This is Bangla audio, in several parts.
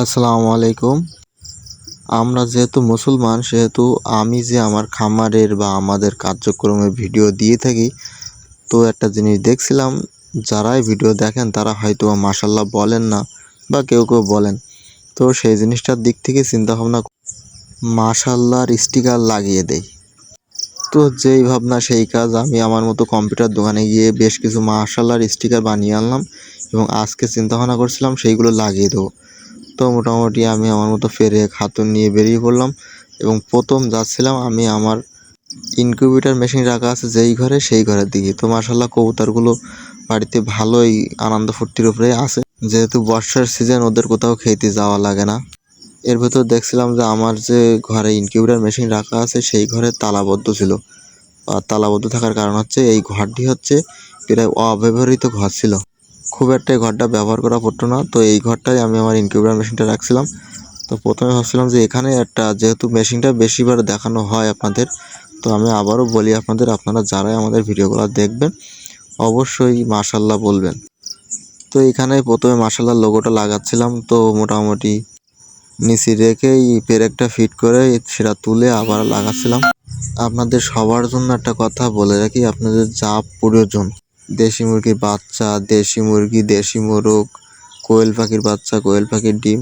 আসসালামু আলাইকুম। আমরা যেহেতু মুসলমান, সেহেতু আমি যে আমার খামারের বা আমাদের কার্যক্রমের ভিডিও দিয়ে থাকি, তো একটা জিনিস দেখছিলাম, যারাই ভিডিও দেখেন তারা হয়তো মাসাল্লাহ বলেন না বা কেউ কেউ বলেন। তো সেই জিনিসটার দিক থেকে চিন্তা ভাবনা মাসাল্লাহর স্টিকার লাগিয়ে দেই। তো যেই ভাবনা সেই কাজ, আমি আমার মতো কম্পিউটার দোকানে গিয়ে বেশ কিছু মাসাল্লাহর স্টিকার বানিয়ে আনলাম এবং আজকে চিন্তা ভাবনা করছিলাম সেইগুলো লাগিয়ে দেবো। তো মোটামুটি আমি আমার মতো ফেরে খাতুন নিয়ে বেরিয়ে পড়লাম এবং প্রথম যাচ্ছিলাম আমি আমার ইনকিউবেটার মেশিন রাখা আছে যেই ঘরে, সেই ঘরের দিকে। তো মাসাল্লাহ কবুতরগুলো বাড়িতে ভালোই আনন্দ ফুর্তির উপরে আছে। যেহেতু বর্ষার সিজন ওদের কোথাও খেতে যাওয়া লাগে না। এর ভেতর দেখছিলাম যে আমার যে ঘরে ইনকিউবেটার মেশিন রাখা আছে, সেই ঘরে তালাবদ্ধ ছিল। আর তালাবদ্ধ থাকার কারণ হচ্ছে, এই ঘরটি হচ্ছে প্রায় অব্যবহৃত ঘর ছিল। খুব একটা এই ঘরটা ব্যবহার করা পড়তো না। তো এই ঘরটাই আমি আমার ইনকিউবেটার মেশিনটা রাখছিলাম। তো প্রথমে ভাবছিলাম যে এখানে একটা, যেহেতু মেশিনটা বেশিবার দেখানো হয় আপনাদের, তো আমি আবারও বলি আপনাদের, আপনারা যারাই আমাদের ভিডিওগুলো দেখবেন, অবশ্যই মাশাল্লাহ বলবেন। তো এখানে প্রথমে মাশাল্লাহ লোগোটা লাগাচ্ছিলাম। তো মোটামুটি নিচে রেখেই পেরেকটা ফিট করে সেটা তুলে আবার লাগাচ্ছিলাম। আপনাদের সবার জন্য একটা কথা বলে রাখি, আপনাদের যা প্রয়োজন। দেশি মুরগির বাচ্চা, দেশি মুরগি, দেশি মোরগ, কোয়েল পাখির বাচ্চা, কোয়েল পাখির ডিম,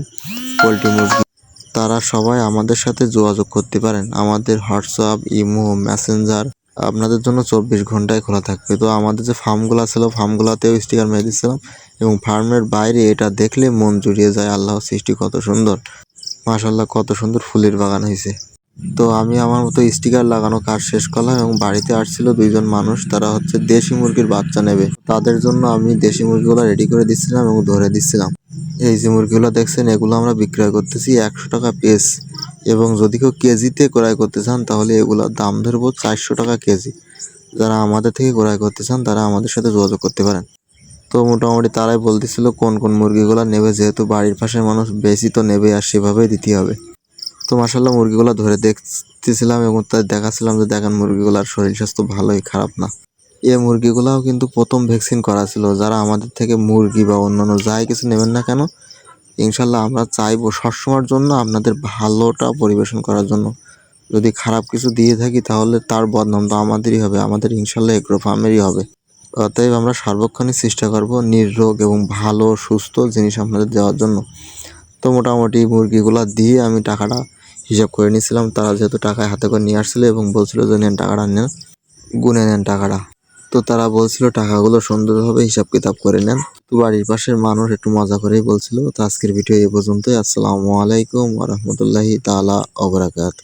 পোলট্রি মুরগি। তারা সবাই আমাদের সাথে যোগাযোগ করতে পারেন। আমাদের হোয়াটসঅ্যাপ, ইমো, মেসেঞ্জার আপনাদের জন্য চব্বিশ ঘন্টায় খোলা থাকবে। তো আমাদের যে ফার্মগুলো ছিল, ফার্মগুলোতেও স্টিকার মেরে দিচ্ছিলাম এবং ফার্মের বাইরে এটা দেখলে মন জুড়িয়ে যায়। আল্লাহ সৃষ্টি কত সুন্দর। মাশাল্লাহ কত সুন্দর ফুলের বাগান হয়েছে তো আমি আমার মতো স্টিকার লাগানো কাজ শেষ করলাম এবং বাড়িতে আসছিল দুইজন মানুষ, তারা হচ্ছে দেশি মুরগির বাচ্চা নেবে। তাদের জন্য আমি দেশি মুরগিগুলো রেডি করে দিচ্ছিলাম এবং ধরে দিচ্ছিলাম। এই যে মুরগিগুলো দেখছেন, এগুলো আমরা বিক্রয় করতেছি একশো টাকা পিস এবং যদি কেউ কেজিতে ক্রয় করতে চান, তাহলে এগুলোর দাম ধরবো চারশো টাকা কেজি। যারা আমাদের থেকে ক্রয় করতে চান, তারা আমাদের সাথে যোগাযোগ করতে পারেন। তো মোটামুটি তারাই বলতেছিল কোন কোন মুরগিগুলো নেবে, যেহেতু বাড়ির পাশের মানুষ বেশি তো নেবে আর সেভাবেই দিতে হবে। তো মাসাল্লাহ মুরগিগুলো ধরে দেখতেছিলাম এবং তাই দেখাচ্ছিলাম যে দেখেন মুরগিগুলোর শরীর স্বাস্থ্য ভালোই খারাপ না। এ মুরগিগুলাও কিন্তু প্রথম ভ্যাকসিন করা ছিল। যারা আমাদের থেকে মুরগি বা অন্যান্য যাই কিছু নেবেন না কেন ইনশাল্লাহ আমরা চাইব সবসময়ের জন্য আপনাদের ভালোটা পরিবেশন করার জন্য। যদি খারাপ কিছু দিয়ে থাকি তাহলে তার বদনাম তো আমাদেরই হবে, আমাদের ইনশাল্লাহ এগ্রো ফার্মেরই হবে। অতএব আমরা সার্বক্ষণিক চেষ্টা করব নির্রোগ এবং ভালো, সুস্থ জিনিস আপনাদের দেওয়ার জন্য। তো মোটামুটি মুরগিগুলো দিয়ে আমি টাকাটা হিসাব করে নিয়েছিলাম, তারা যেহেতু টাকায় হাতে করে নিয়ে আসছিল এবং বলছিল যে নেন টাকাটা, নেন, গুনে নেন টাকাটা। তো তারা বলছিল, টাকাগুলো সুন্দরভাবে হিসাব কিতাব করে নেন। তো বাড়ির পাশের মানুষ একটু মজা করেই বলছিল, তো আজকের ভিডিও এ পর্যন্তই। আসসালামু আলাইকুম রহমতুল্লাহি তালা অবরাকাত